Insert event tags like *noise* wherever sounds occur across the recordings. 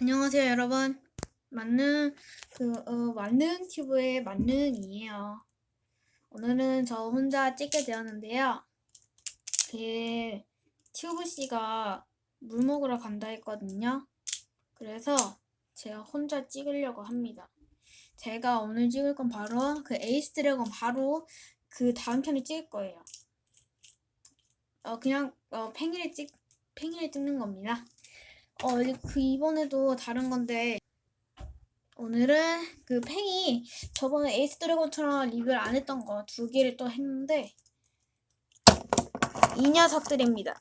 안녕하세요, 여러분. 만능 그 어, 만능 튜브의 만능이에요. 오늘은 저 혼자 찍게 되었는데요. 그 튜브 씨가 물 먹으러 간다 했거든요. 그래서 제가 혼자 찍으려고 합니다. 제가 오늘 찍을 건 바로 그 에이스 드래곤 바로 그 다음 편을 찍을 거예요. 어 그냥 어 팽이를 찍 팽이를 찍는 겁니다. 어, 그 이번에도 다른 건데 오늘은 그 팽이 저번에 에이스 드래곤처럼 리뷰를 안 했던 거 두 개를 또 했는데 이 녀석들입니다.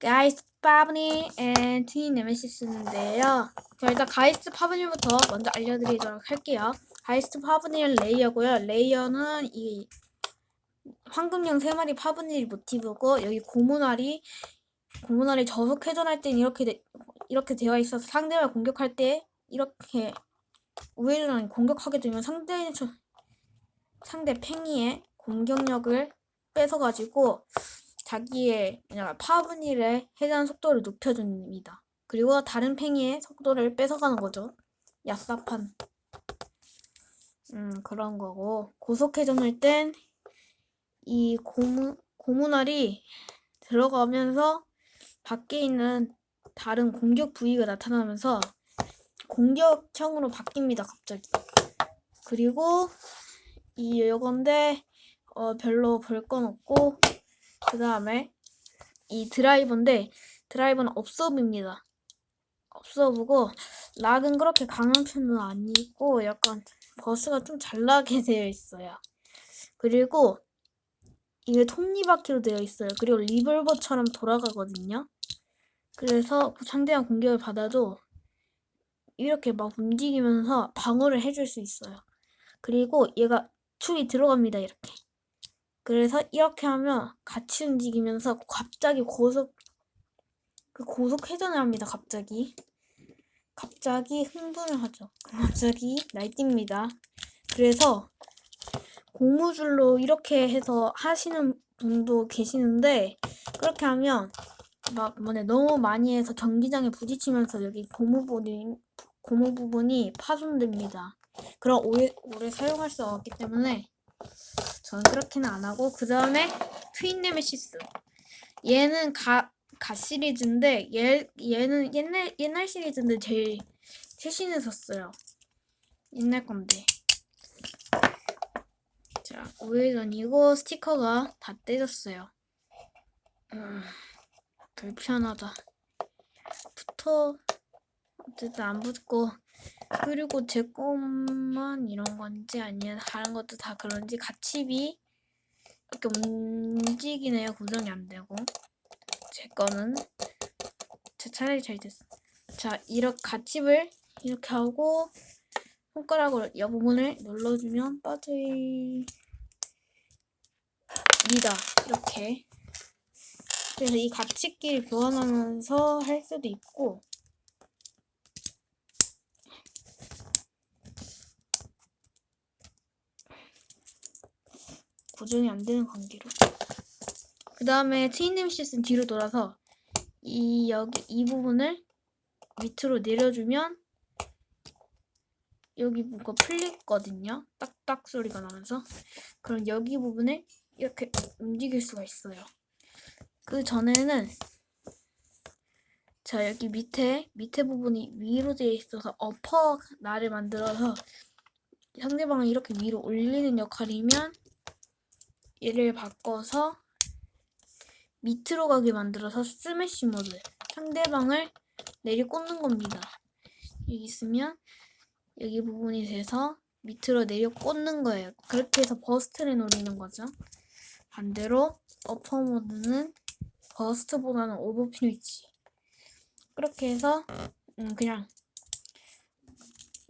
가이스 파브니 앤 트윈 네메시스인데요. 자, 일단 가이스트 파브니부터 먼저 알려드리도록 할게요. 가이스트 파브니는 레이어고요. 레이어는 이 황금령 세 마리 파브니 모티브고 여기 고문알이 고문알이 저속 회전할 땐 이렇게 되, 이렇게 되어 있어서 상대를 공격할 때 이렇게 우회전을 공격하게 되면 상대 저, 상대 팽이의 공격력을 뺏어가지고 자기의 그냥 파브닐의 회전 속도를 높여줍니다. 그리고 다른 팽이의 속도를 뺏어가는 거죠. 얍삽한 음 그런 거고 고속 회전할 땐 이 고문 고문알이 들어가면서 밖에 있는 다른 공격 부위가 나타나면서 공격형으로 바뀝니다, 갑자기. 그리고 이 요건데 어, 별로 볼 건 없고 그 다음에 이 드라이버인데 드라이버는 업서브입니다. 업서브고 락은 그렇게 강한 편은 아니고 약간 버스가 좀 잘 나게 *laughs* 되어 있어요. 그리고 이게 톱니바퀴로 되어 있어요. 그리고 리볼버처럼 돌아가거든요. 그래서 상대방 공격을 받아도 이렇게 막 움직이면서 방어를 해줄 수 있어요. 그리고 얘가 축이 들어갑니다. 이렇게. 그래서 이렇게 하면 같이 움직이면서 갑자기 고속 그 고속 회전을 합니다. 갑자기. 갑자기 흥분을 하죠. 갑자기 날뜁니다. 그래서 고무줄로 이렇게 해서 하시는 분도 계시는데 그렇게 하면 막 뭐냐 너무 많이 해서 전기장에 부딪히면서 여기 고무 부분이 고무 부분이 파손됩니다. 그럼 오래 오래 사용할 수 없기 때문에 저는 그렇게는 안 하고 그 다음에 트윈 네메시스 얘는 가, 가 시리즈인데 얘 얘는 옛날 옛날 시리즈인데 제일 최신에 샀어요. 옛날 건데. 자, 우회전이고 스티커가 다 떼졌어요. 음, 불편하다. 붙어 어쨌든 안 붙고 그리고 제 것만 이런 건지 아니면 다른 것도 다 그런지 가칩이 이렇게 움직이네요. 고정이 안 되고 제 거는 제 차라리 잘 됐어. 자, 이렇게 가칩을 이렇게 하고 손가락으로 이 부분을 눌러주면 빠질 니다 이렇게 그래서 이 가치끼리 교환하면서 할 수도 있고 고정이 안 되는 관계로 그 다음에 트윈nem시스는 뒤로 돌아서 이 여기 이 부분을 밑으로 내려주면 여기 뭔가 풀리거든요. 딱딱 소리가 나면서 그럼 여기 부분을 이렇게 움직일 수가 있어요. 그 전에는 자 여기 밑에 밑에 부분이 위로 되어 있어서 어퍼 날을 만들어서 상대방을 이렇게 위로 올리는 역할이면 얘를 바꿔서 밑으로 가게 만들어서 스매시 모드 상대방을 내리 꽂는 겁니다. 여기 있으면 여기 부분이 돼서 밑으로 내려 꽂는 거예요. 그렇게 해서 버스트를 노리는 거죠. 반대로 어퍼 모드는 버스트보다는 오버피니치. 그렇게 해서 음 그냥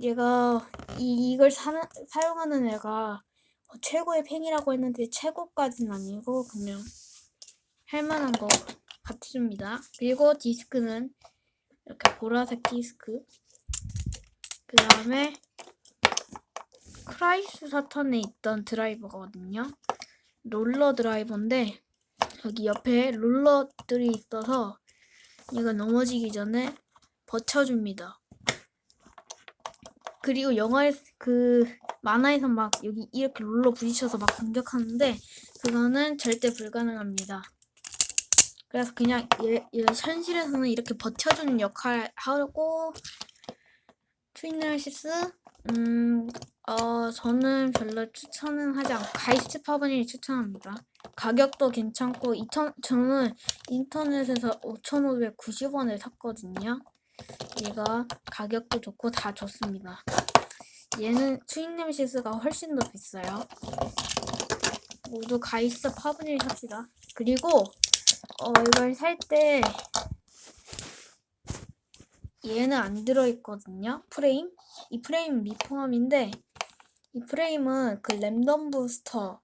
얘가 이, 이걸 사, 사용하는 애가 뭐 최고의 팽이라고 했는데 최고까지는 아니고 그냥 할만한 거 같이 줍니다. 그리고 디스크는 이렇게 보라색 디스크 그 다음에 크라이스 사턴에 있던 드라이버거든요. 롤러 드라이버인데 여기 옆에 롤러들이 있어서 얘가 넘어지기 전에 버텨줍니다. 그리고 영화에 그 만화에서 막 여기 이렇게 롤러 부딪혀서 막 공격하는데 그거는 절대 불가능합니다. 그래서 그냥 얘, 얘 현실에서는 이렇게 버텨주는 역할 하고 트윈널시스 음, 어, 저는 별로 추천은 하지 않고 가이스트 파버니를 추천합니다. 가격도 괜찮고 이턴, 저는 인터넷에서 5,590원에 샀거든요. 얘가 가격도 좋고 다 좋습니다. 얘는 트윈nem시스가 훨씬 더 비싸요. 모두 가이스트 파버니를 삽시다. 그리고 어, 이걸 살 때 얘는 안 들어있거든요. 프레임. 이 프레임 미포함인데 이 프레임은 그 랜덤 부스터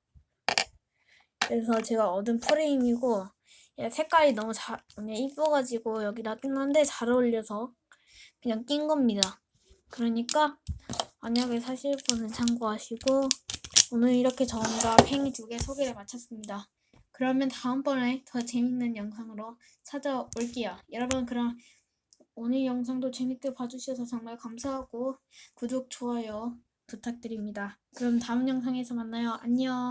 그래서 제가 얻은 프레임이고 얘 색깔이 너무 잘 이뻐가지고 여기다 낀건데 잘 어울려서 그냥 낀 겁니다. 그러니까 만약에 사실 분은 참고하시고 오늘 이렇게 저 혼자 팽이 두 개 소개를 마쳤습니다. 그러면 다음번에 더 재밌는 영상으로 찾아올게요. 여러분 그럼 오늘 영상도 재밌게 봐주셔서 정말 감사하고 구독, 좋아요 부탁드립니다. 그럼 다음 영상에서 만나요. 안녕.